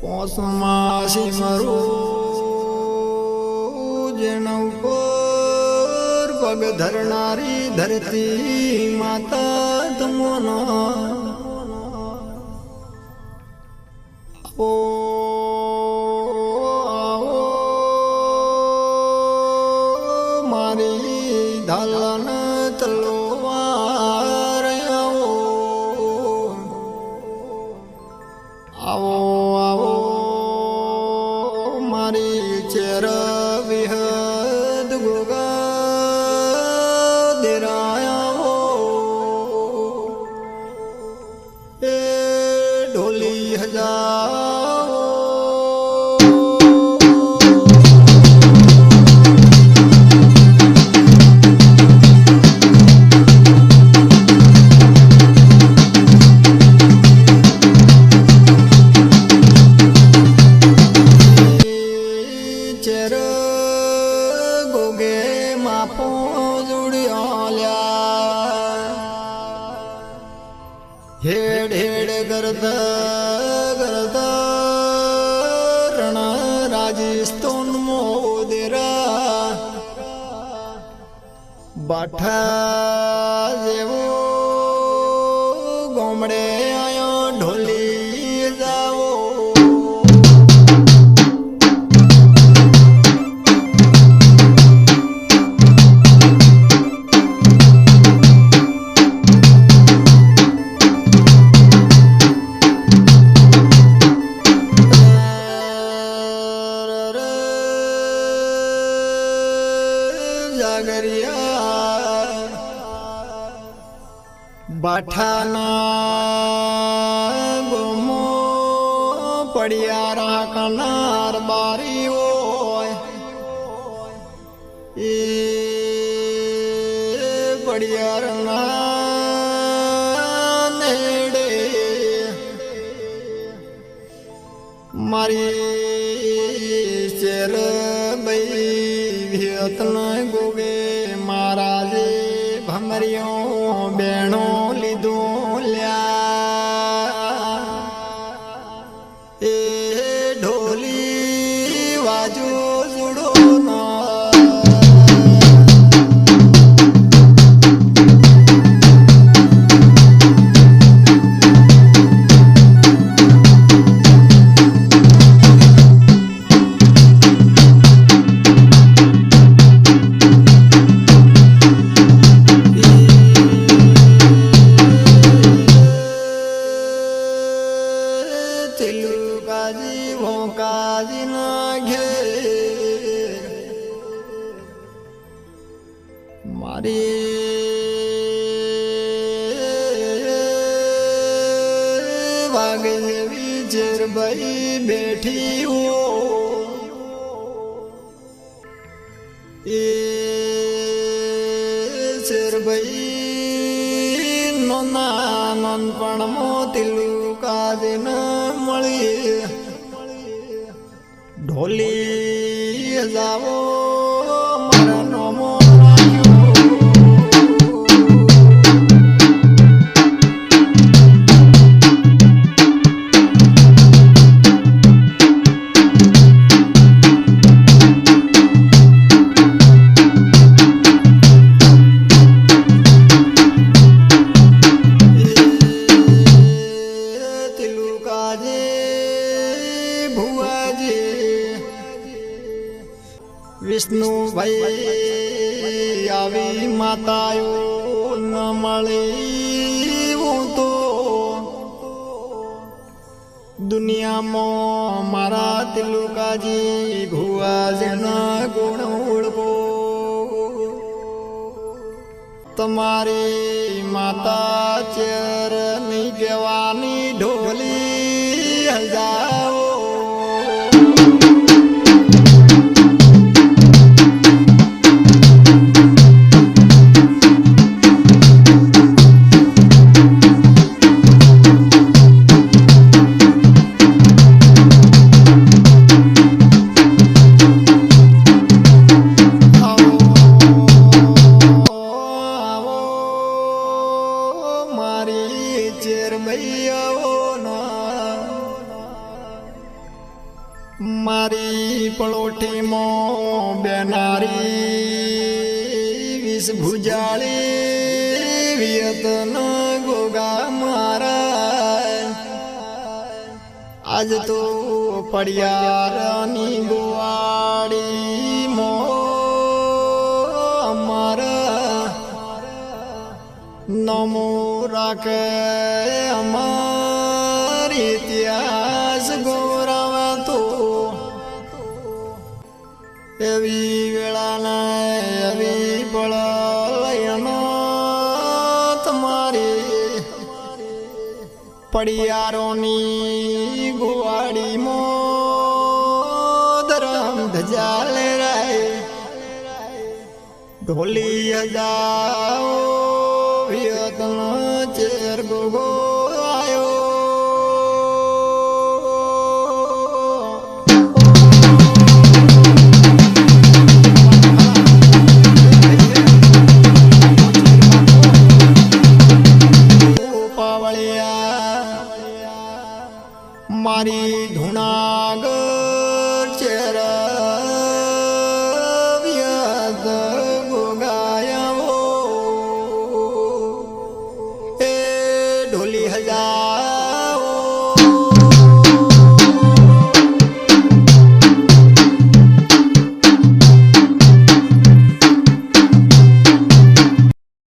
પોસમાં સિમરું જેના ઉપર પગ ધરનારી ધરતી માતા તમોનો ઓ આવો મારી ધાલન તલવાર કરતા કરતા રણ રાજસ્થાન મોદેરા. બાઠા જેવો ગોમડે જાગરિયા બાઠાના ગોમો પડ્યા રાખનાર બારી હોય એ પડ્યા નેડે. મારી ચેર બઈ ભીતન ગોગે ઢોલી મારી. વાગ જેવી જેરભાઈ બેઠી એ શેરભાઈ નોના નાનપણમાં તિલુકાજીન મળી. ઢોલી જાવો વિષ્ણુભાઈ આવી માતાઓ ન મળી હું તો દુનિયામાં મારા તિલુકાજી ભુવાજીના ગુણ ઓળખો તમારી માતા ચેર નહીં કહેવાની ઢોલી મારી પળોઠીમાં બેનારી વિષ ભુજાળી વિયતન ગોગા મારા આજ તો પડિયારની ગોવાડી મો અમારા. નમો રાખે અમારી ઇતિહાસ ગૌરવ વેળાને એવી પળયનો તમારી પડિયારોની ગુવાડીમાં ધરમ ધજાલ રાય ઢોલી જાઓ વિયતન ચેર ગોગો આયો. મારી ધૂણાગર ચેરા ગાયા એ ઢોલી હજાર